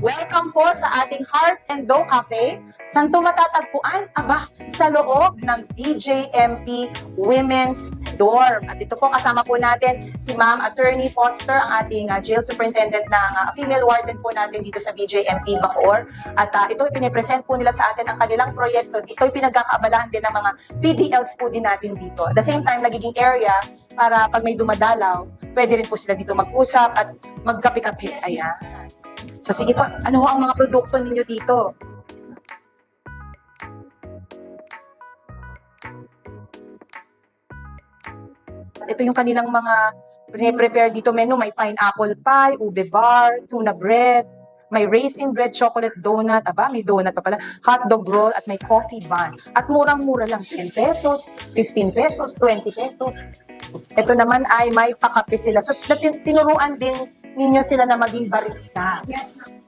Welcome po sa ating Hearts and Dough Cafe. Saan to matatagpuan? Aba, sa loob ng DJMP Women's Dorm. At ito po kasama po natin si Ma'am Attorney Foster, ang ating uh, jail superintendent ng uh, female warden po natin dito sa BJMP Bacoor. At uh, ito pinipresent po nila sa atin ang kanilang proyekto. Ito pinagkakaabalahan din ng mga PDLs po din natin dito. At the same time, nagiging area para pag may dumadalaw, pwede rin po sila dito mag-usap at magkape-kape. Ayan. So sige po, ano ho ang mga produkto ninyo dito? Ito yung kanilang mga prepare dito menu. May pineapple pie, ube bar, tuna bread, may raisin bread, chocolate donut, aba, may donut pa pala, hot dog roll, at may coffee bun. At murang-mura lang, 10 pesos, 15 pesos, 20 pesos. Ito naman ay may pakape sila. So, tin- tinuruan din ninyo sila na maging barista. Yes, ma'am.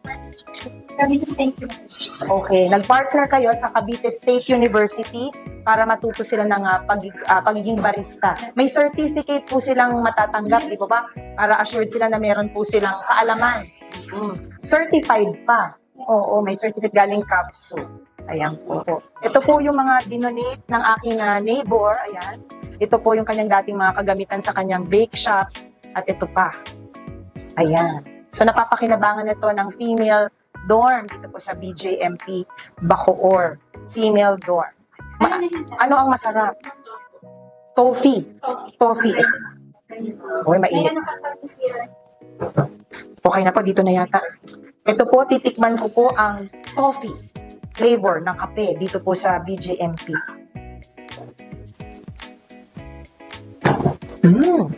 Cavite State University. Okay, nag-partner kayo sa Cavite State University para matuto sila ng ah, pagig- ah, pagiging barista. May certificate po silang matatanggap, di ba ba? Para assured sila na meron po silang kaalaman. Mm. Certified pa. Oo, may certificate galing CAPSU. Ayan po. Ito po yung mga dinonate ng aking ah, neighbor. Ayan. Ito po yung kanyang dating mga kagamitan sa kanyang bake shop. At ito pa. Ayan. So napapakinabangan ito ng female dorm dito po sa BJMP Bacoor. Female dorm. Ma- Ano ano ang masarap? Toffee. Toffee. May mainit. Okay na po, dito na yata. Ito po, titikman ko po ang toffee flavor ng kape dito po sa BJMP. Mm,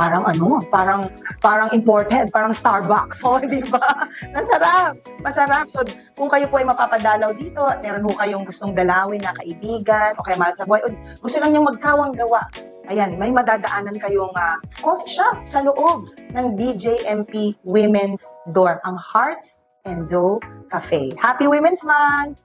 parang ano, parang parang imported, parang Starbucks. Oh, di ba? Masarap. Masarap. So, kung kayo po ay mapapadalaw dito at meron po kayong gustong dalawin na kaibigan o kaya mahal sa buhay, o gusto lang yung magkawang gawa, ayan, may madadaanan kayong ah, coffee shop sa loob ng BJMP Women's Dorm, ang Hearts and Dough Cafe. Happy Women's Month!